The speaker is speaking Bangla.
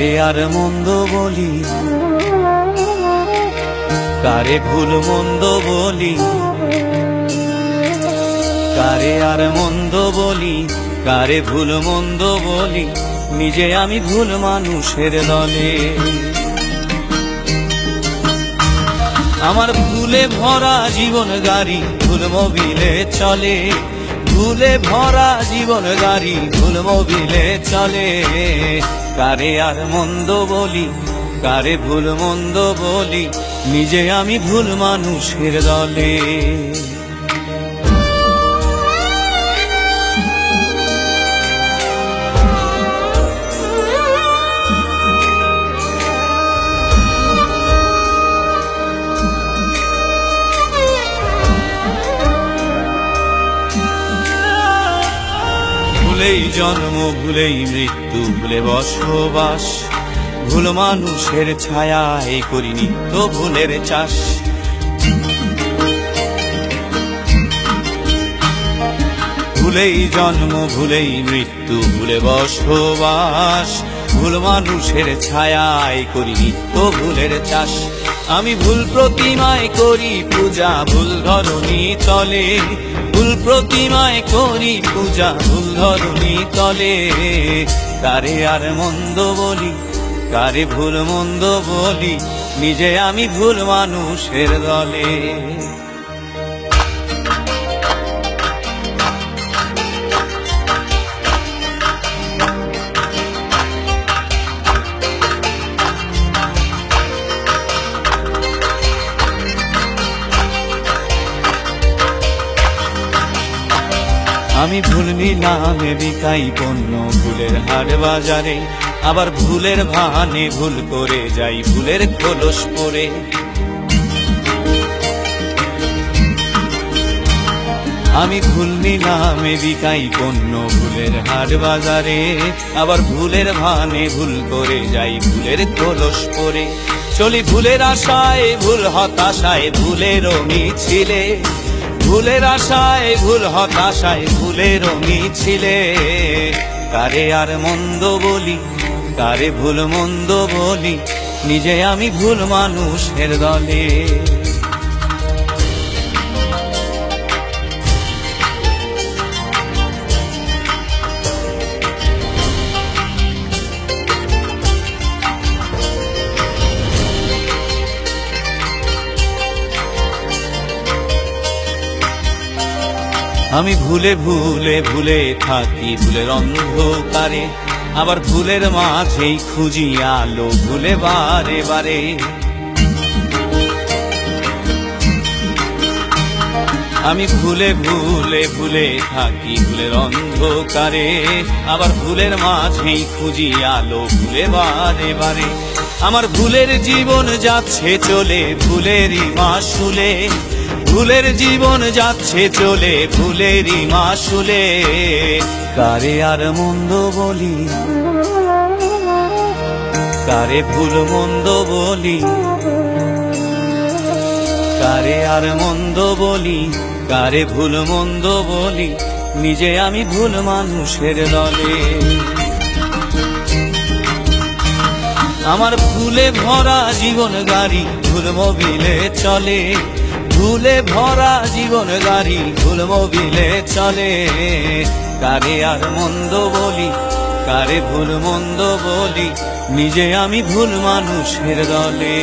আর মন্দ বলি? কারে ভুল মন্দ বলি? কারে আর মন্দ বলি? কারে ভুল মন্দ বলি? নিজে আমি ভুল মানুষের দলে। আমার ভুলে ভরা জীবন গাড়ি ভুল মোবিলে চলে। ভুলে ভরা জীবন গাড়ি ভুল মোবিলে চলে। কারে আর মন্দ বলি, কারে ভুল মন্দ বলি, নিজে আমি ভুল মানুষের দলে। ভুলেই জন্ম ভুলেই মৃত্যু ভুলে বসবাস। ভুল মানুষের ছায়ায় করি নিত্য ভুলের চাষ। ভুলেই জন্ম, ভুলেই মৃত্যু, ভুলে বসবাস। ভুল মানুষের ছায়ায় করি নিত্য ভুলের চাষ। আমি ভুল প্রতিমায় করি পূজা, ভুল ধরণী তলে ভুল প্রতিমায় করি পূজা, ভুল ধরণী তলে কারে আর মন্দ বলি, কারে ভুল মন্দ বলি, নিজে আমি ভুল মানুষের দলে। আমি ভুল নিলামে বিকাই পণ্য ভুলের হাট বাজারে। আবার ভুলের ভানে ভুল করে যাই, ভুলের খোলস পরে। আমি ভুল নিলামে বিকাই পণ্য ভুলের হাট বাজারে। আবার ভুলের ভানে ভুল করে যাই, ভুলের খোলস পরে। চলি ভুলের আশায়, ভুল হতাশায় ভুলের মিছিলে। ভুলের আশায়, ভুল হতাশায় ভুলের ছিলে। কারে আর মন্দ বলি, কারে ভুল মন্দ বলি, নিজে আমি ভুল মানুষের দলে। আমি ভুলে ভুলে ভুলে থাকি ভুলের অন্ধকারে, আবার ভুলের মাঝেই খুঁজি আলো ভুলে বারে বারে। আমি ভুলে ভুলে ভুলে থাকি ভুলের অন্ধকারে, আবার ভুলের মাঝেই খুঁজি আলো ভুলে বারে বারে। আমার ভুলের জীবন যাচ্ছে চলে, ভুলেরই মাসুলে ভুলের জীবন যাচ্ছে চলে ভুলেরই মাসুলে। কারে আর মন্দ বলি? কারে ভুল মন্দ বলি? কারে আর মন্দ বলি? কারে ভুল মন্দ বলি? নিজে আমি ভুল মানুষের দলে। আমার ভুলে ভরা জীবন গাড়ি ভুল মোবিলে চলে। ভুলে ভরা জীবন গাড়ি মোবিলে চলে। কারে আর মন্দ বলি, কারে ভুল মন্দ বলি, নিজে আমি ভুল মানুষের দলে।